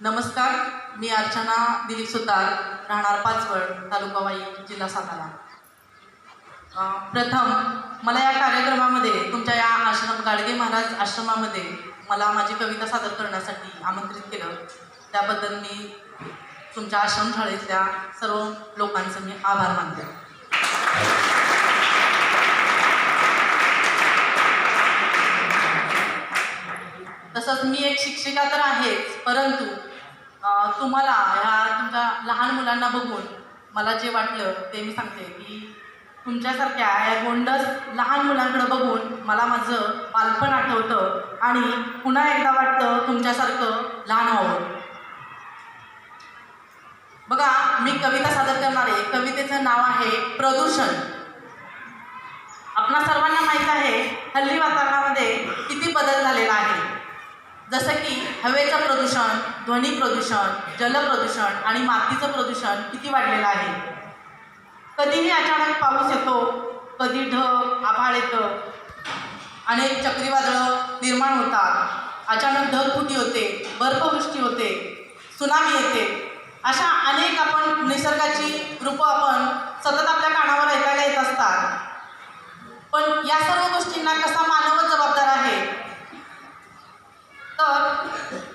नमस्कार मी अर्चना दिलीप सुतार राहणार पाचवड तालुका वाई जिल्हा सातारा प्रथम मला या कार्यक्रमामध्ये तुमच्या या आश्रम गाडगे महाराज आश्रमामध्ये मला माझी कविता सादर करण्यासाठी आमंत्रित केलं. त्याबद्दल मी तुमच्या आश्रमशाळेतल्या सर्व लोकांचं मी आभार मानते. तसंच मी एक शिक्षिका तर आहेच परंतु तुम्हाला ह्या तुमच्या लहान मुलांना बघून मला जे वाटलं ते मी सांगते की तुमच्यासारख्या या गोंडस लहान मुलांकडं बघून मला माझं बालपण आठवतं आणि पुन्हा एकदा वाटतं तुमच्यासारखं लहान व्हावं. बघा मी कविता सादर करणार आहे. कवितेचं नाव आहे प्रदूषण. आपणा सर्वांना माहीत आहे हल्ली वातावरणामध्ये किती बदल झालेला आहे. जसं की हवेचं प्रदूषण ध्वनी प्रदूषण जलप्रदूषण आणि मातीचं प्रदूषण किती वाढलेलं आहे? कधीही अचानक पाऊस येतो कधी ढग आभाळ येतं अनेक चक्रीवादळं निर्माण होतात. अचानक ढगफुटी होते बर्फवृष्टी होते सुनामी येते. अशा अनेक आपण निसर्गाची रूपं आपण सतत आपल्या कानावर ऐकायला येत असतात. पण या सर्व गोष्टींना कसा मानवच जबाबदार आहे तर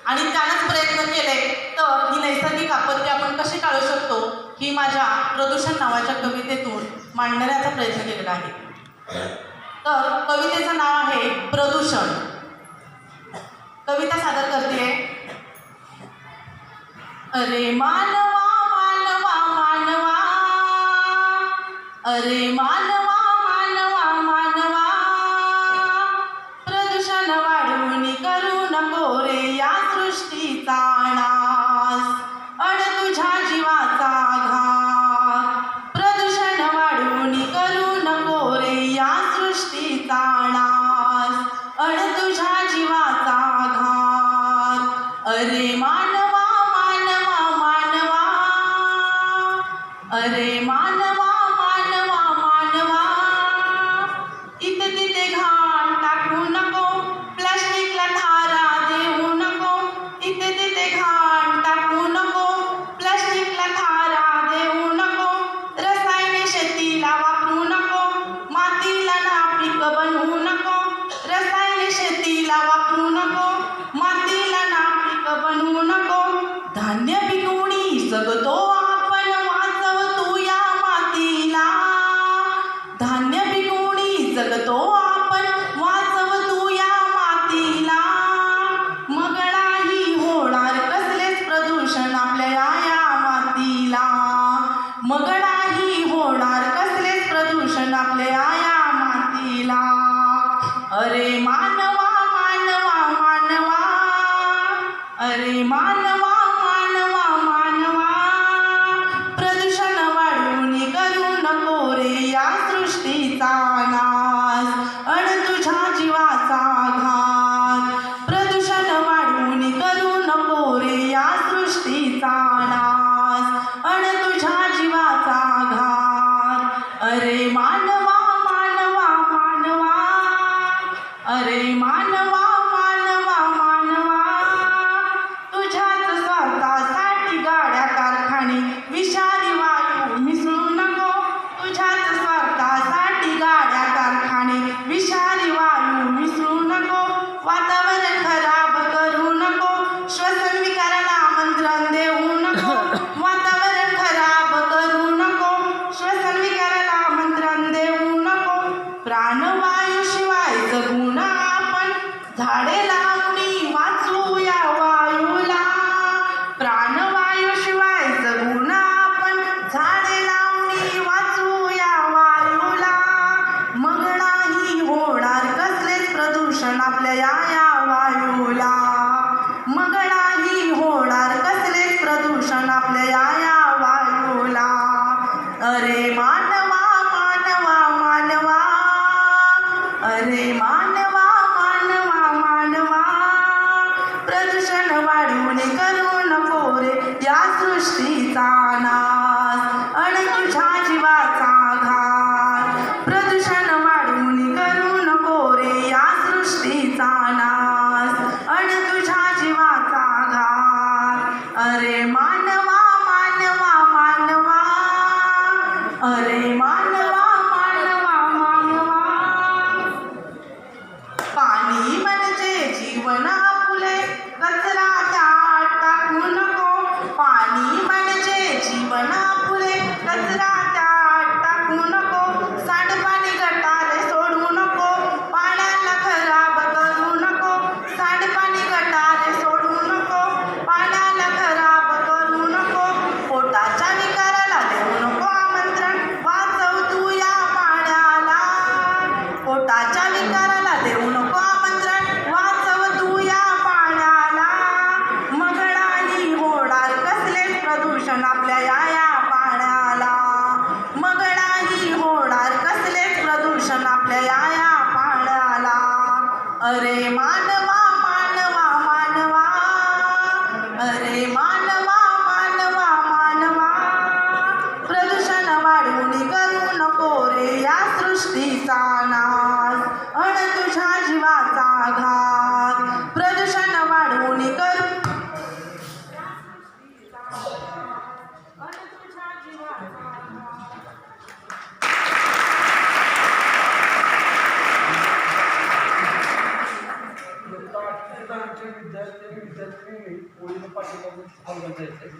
आणि त्यानंच प्रयत्न केले तर ही नैसर्गिक आपत्ती आपण कशी टाळू शकतो ही माझ्या प्रदूषण नावाच्या कवितेतून मांडण्याचा प्रयत्न केलेला आहे. तर कवितेचं नाव आहे प्रदूषण. कविता सादर करते. अरे मानवा मानवा मानवा. अरे मानवा अरे मानवा जगतो आपण वाचवतो या मातीला. मग नाही होणार कसलेच प्रदूषण आपल्या या मातीला. मग नाही होणार कसलेच प्रदूषण आपल्या या मातीला. अरे मानवा मानवा मानवा. अरे मानवा सृष्टीचा प्राणवायूशिवाय जगुणा आपण झाडे लावणी वाचवूया वायूला. प्राणवायूशिवाय जगुणा आपण झाडे लावणी वाचूया वायूला. मग नाही होणार कसलेच प्रदूषण आपल्या या सृष्टीचा नाश अन तुझ्या जीवाचा घात. प्रदूषण वाढून करून कोरे या सृष्टीचा नाश अन तुझ्या जीवाचा घात. अरे मानवा मानवा मानवा. अरे मानवा मानवा मानवा. पाणी म्हणजे जीवन आपले आपल्या याया पाण्याला. मग नाही होणार कसलेच प्रदूषण आपल्या याया पाण्याला. अरे मा विद्यार्थी विद्यार्थी ओळीने पाठीमागून अवघड जायचं